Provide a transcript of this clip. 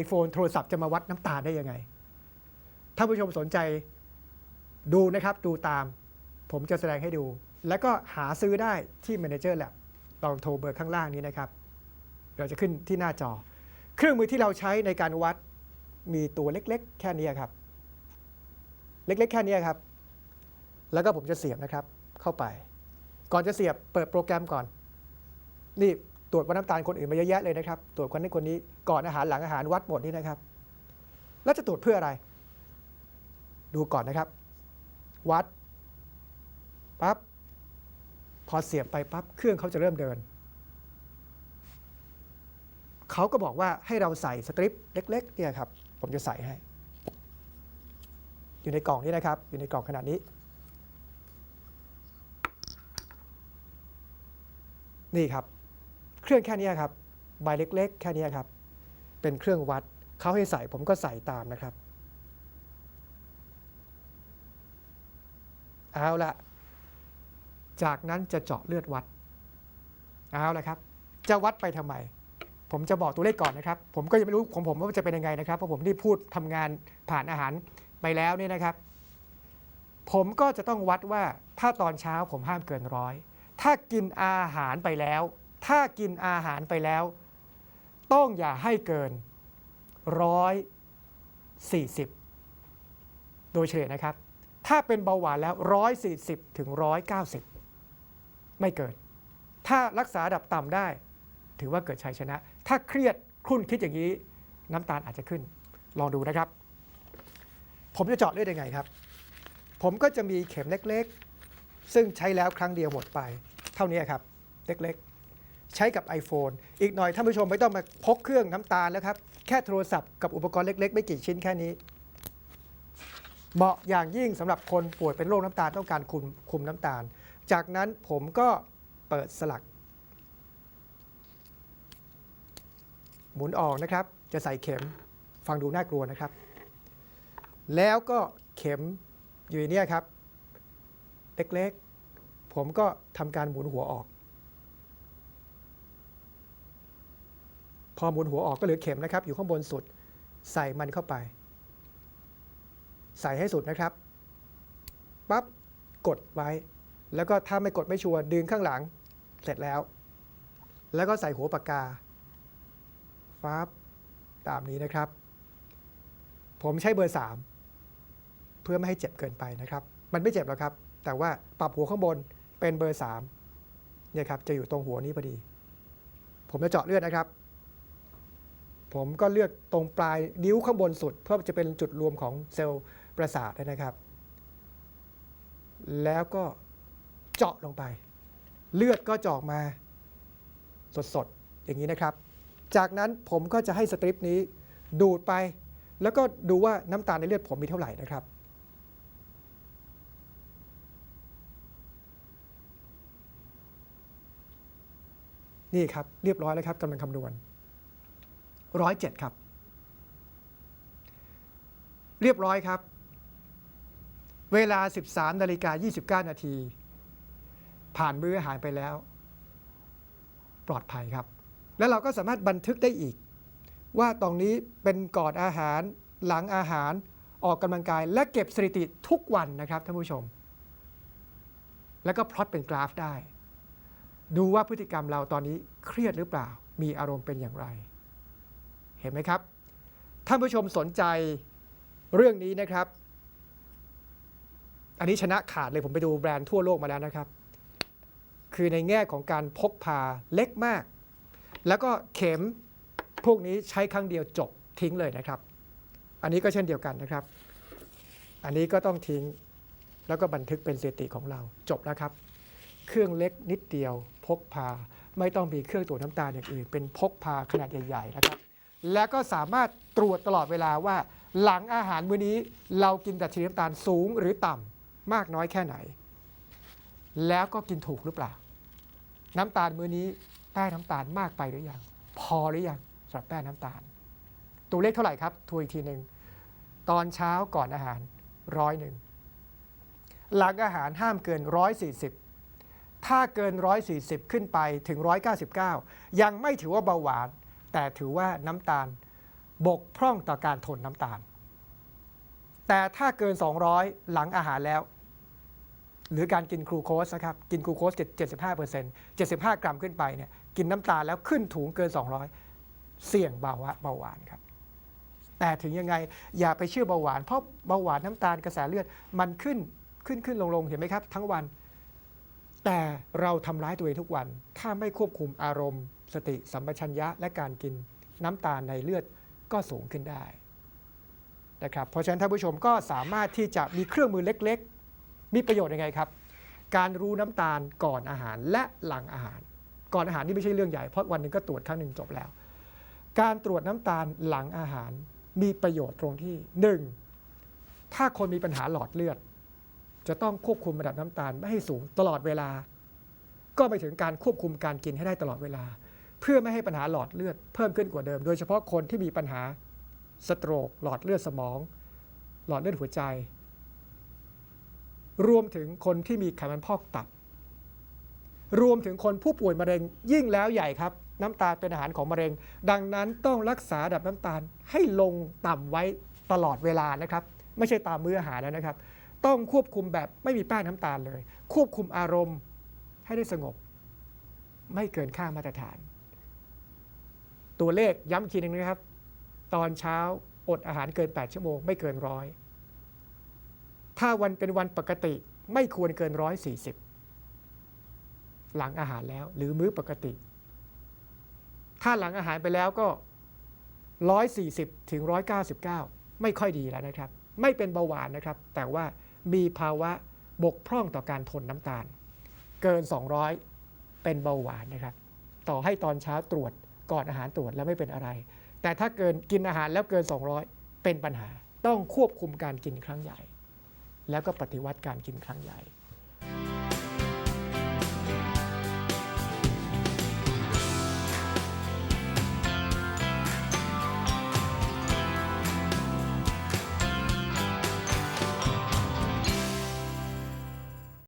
iPhone โทรศัพท์จะมาวัดน้ำตาลได้ยังไง ถ้าผู้ชมสนใจดูนะครับ ดูตาม ผมจะแสดงให้ดู แล้วก็หาซื้อได้ที่ Manager Lab ลองโทรเบอร์ข้างล่างนี้นะครับ เราจะขึ้นที่หน้าจอ เครื่องมือที่เราใช้ในการวัดมีตัวเล็กๆ แค่นี้ครับ เล็กๆ แค่นี้ครับ แล้วก็ผมจะเสียบนะครับเข้าไป ก่อนจะเสียบเปิดโปรแกรมก่อน นี่ ตรวจวัดน้ำตาลคนอื่นมาเยอะแยะเลยนะครับ ตรวจคนนี้คนนี้ก่อนอาหารหลังอาหารวัดหมดนี่นะครับ แล้วจะตรวจเพื่ออะไร ดูก่อนนะครับ วัดปั๊บพอเสียบไปปั๊บเครื่องเขาจะเริ่มเดินเขาก็บอกว่าให้เราใส่สตริปเล็ก ๆ เนี่ยครับ ผมจะใส่ให้ อยู่ในกล่องนี้นะครับ อยู่ในกล่องขนาดนี้ นี่ครับ เครื่องแค่นี้ครับ ใบเล็ก ๆ แค่นี้ครับ เป็นเครื่องวัดเขาให้ใส่ผมก็ใส่ตามนะครับเอาละจากนั้นจะเจาะเลือดวัด เอาละครับ จะวัดไปทำไม ผมจะบอกตัวเลขก่อนนะครับ ผมก็ยังไม่รู้ของผมว่าจะเป็นยังไงนะครับ เพราะผมนี่พูดทำงานผ่านอาหารไปแล้วเนี่ยนะครับ ผมก็จะต้องวัดว่าถ้าตอนเช้าผมห้ามเกินร้อย ถ้ากินอาหารไปแล้ว ถ้ากินอาหารไปแล้ว ต้องอย่าให้เกินร้อยสี่สิบโดยเฉลี่ยนะครับ ถ้าเป็นเบาหวานแล้ว140ถึง190ไม่เกิน ถ้ารักษาดับต่ำได้ ถือว่าเกิดชัยชนะ ถ้าเครียดครุ่นคิดอย่างนี้ น้ำตาลอาจจะขึ้น ลองดูนะครับ ผมจะเจาะเลือดยังไงครับ ผมก็จะมีเข็มเล็กๆ ซึ่งใช้แล้วครั้งเดียวหมดไป เท่านี้ครับ เล็กๆ ใช้กับ iPhone อีกหน่อยท่านผู้ชมไม่ต้องมาพกเครื่องน้ำตาลแล้วครับ แค่โทรศัพท์กับอุปกรณ์เล็กๆ ไม่กี่ชิ้นแค่นี้ เหมาะอย่างยิ่งสำหรับคนป่วยเป็นโรคน้ำตาลต้องการคุมคุมน้ำตาล จากนั้นผมก็เปิดสลัก หมุนออกนะครับ จะใส่เข็มฟังดูน่ากลัวนะครับ แล้วก็เข็มอยู่ในเนี้ครับ เล็กๆ ผมก็ทำการหมุนหัวออก อหมุนหัวออกก็เหลือเข็มนะครับ อยู่ข้างบนสุด ใส่มันเข้าไป ใส่ให้สุดนะครับปั๊บกดไว้ แล้วก็ถ้าไม่กดไม่ชัวร์ดึงข้างหลัง เสร็จแล้ว แล้วก็ใส่หัวปากกาฟับตามนี้นะครับ ผมใช้เบอร์ 3 เพื่อไม่ให้เจ็บเกินไปนะครับ มันไม่เจ็บหรอกครับ แต่ว่าปรับหัวข้างบนเป็นเบอร์3เนี่ยครับจะอยู่ตรงหัวนี้พอดี ผมจะเจาะเลือดนะครับ ผมก็เลือกตรงปลายนิ้วข้างบนสุด เพื่อจะเป็นจุดรวมของเซลล์ประสาทนะครับ แล้วก็เจาะลงไป เลือดก็จอกมา สดๆ อย่างนี้นะครับ จากนั้นผมก็จะให้สตริปนี้ดูดไป แล้วก็ดูว่าน้ำตาลในเลือดผมมีเท่าไหร่นะครับนี่ครับ เรียบร้อยแล้วครับกำลังคำนวณ ร้อยเจ็ดครับ เรียบร้อยครับ เวลา 13นาฬิกา29 นาที ผ่านมื้ออาหารไปแล้ว ปลอดภัยครับ แล้วเราก็สามารถบันทึกได้อีก ว่าตรงนี้เป็นก่อนอาหารหลังอาหารออกกำลังกาย และเก็บสถิติทุกวันนะครับท่านผู้ชม แล้วก็พลอตเป็นกราฟได้ ดูว่าพฤติกรรมเราตอนนี้เครียดหรือเปล่า มีอารมณ์เป็นอย่างไร เห็นไหมครับ ท่านผู้ชมสนใจเรื่องนี้นะครับ อันนี้ชนะขาดเลยผมไปดูแบรนด์ทั่วโลกมาแล้วนะครับ คือในแง่ของการพกพาเล็กมาก แล้วก็เข็มพวกนี้ใช้ครั้งเดียวจบทิ้งเลยนะครับ อันนี้ก็เช่นเดียวกันนะครับ อันนี้ก็ต้องทิ้งแล้วก็บันทึกเป็นสถิติของเราจบแล้วครับ เครื่องเล็กนิดเดียวพกพาไม่ต้องมีเครื่องตรวจน้ำตาลอย่างอื่น เป็นพกพาขนาดใหญ่ ๆ นะครับ แล้วก็สามารถตรวจตลอดเวลาว่า หลังอาหารมื้อนี้เรากินดัชนีน้ำตาลสูงหรือต่ำมากน้อยแค่ไหน แล้วก็กินถูกหรือเปล่า น้ำตาลมื้อนี้แป้งน้ำตาลมากไปหรือยัง พอหรือยังสำหรับแป้งน้ำตาล ตัวเลขเท่าไหร่ครับทวนอีกทีหนึ่งตอนเช้าก่อนอาหารร้อยหนึ่งหลังอาหารห้ามเกิน 140 ถ้าเกิน 140 ขึ้นไปถึง 199 ยังไม่ถือว่าเบาหวาน แต่ถือว่าน้ำตาลบกพร่องต่อการทนน้ำตาล แต่ถ้าเกิน 200 หลังอาหารแล้ว หรือการกินกลูโคสนะครับ กินกลูโคส75% 75 กรัมขึ้นไปเนี่ยกินน้ำตาลแล้วขึ้นถุงเกิน 200 เสี่ยงเบาหวานเบาหวานครับ แต่ถึงยังไงอย่าไปเชื่อเบาหวาน เพราะเบาหวานน้ำตาลกระแสเลือดมันขึ้นขึ้นขึ้นลงลงเห็นไหมครับ ทั้งวัน แต่เราทำร้ายตัวเองทุกวัน ถ้าไม่ควบคุมอารมณ์ สติสัมปชัญญะและการกินน้ำตาลในเลือดก็สูงขึ้นได้นะครับเพราะฉะนั้นท่านผู้ชมก็สามารถที่จะมีเครื่องมือเล็กๆ มีประโยชน์ยังไงครับ การรู้น้ำตาลก่อนอาหารและหลังอาหาร ก่อนอาหารนี่ไม่ใช่เรื่องใหญ่เพราะวันหนึ่งก็ตรวจครั้งหนึ่งจบแล้ว การตรวจน้ำตาลหลังอาหารมีประโยชน์ตรงที่หนึ่งถ้าคนมีปัญหาหลอดเลือด จะต้องควบคุมระดับน้ำตาลไม่ให้สูงตลอดเวลา ก็ไปถึงการควบคุมการกินให้ได้ตลอดเวลา เพื่อไม่ให้ปัญหาหลอดเลือดเพิ่มขึ้นกว่าเดิม โดยเฉพาะคนที่มีปัญหาสโตรกหลอดเลือดสมอง หลอดเลือดหัวใจ รวมถึงคนที่มีไขมันพอกตับ รวมถึงคนผู้ป่วยมะเร็งยิ่งแล้วใหญ่ครับ น้ำตาลเป็นอาหารของมะเร็ง ดังนั้นต้องรักษาดับน้ำตาลให้ลงต่ำไว้ตลอดเวลานะครับ ไม่ใช่ตามมื้ออาหารแล้วนะครับ ต้องควบคุมแบบไม่มีแป้งน้ำตาลเลย ควบคุมอารมณ์ให้ได้สงบ ไม่เกินค่ามาตรฐาน ตัวเลขย้ำอีกทีหนึ่งนะครับ ตอนเช้าอดอาหารเกิน 8 ชั่วโมงไม่เกินร้อยถ้าวันเป็นวันปกติไม่ควรเกินร้อยสี่สิบหลังอาหารแล้ว หรือมื้อปกติ ถ้าหลังอาหารไปแล้วก็140ถึง199ไม่ค่อยดีแล้วนะครับ ไม่เป็นเบาหวานนะครับ แต่ว่ามีภาวะบกพร่องต่อการทนน้ำตาล เกิน 200 เป็นเบาหวานนะครับ ต่อให้ตอนเช้าตรวจ ก่อนอาหารตรวจแล้วไม่เป็นอะไร แต่ถ้าเกินกินอาหารแล้วเกิน 200 เป็นปัญหา ต้องควบคุมการกินครั้งใหญ่ แล้วก็ปฏิวัติการกินครั้งใหญ่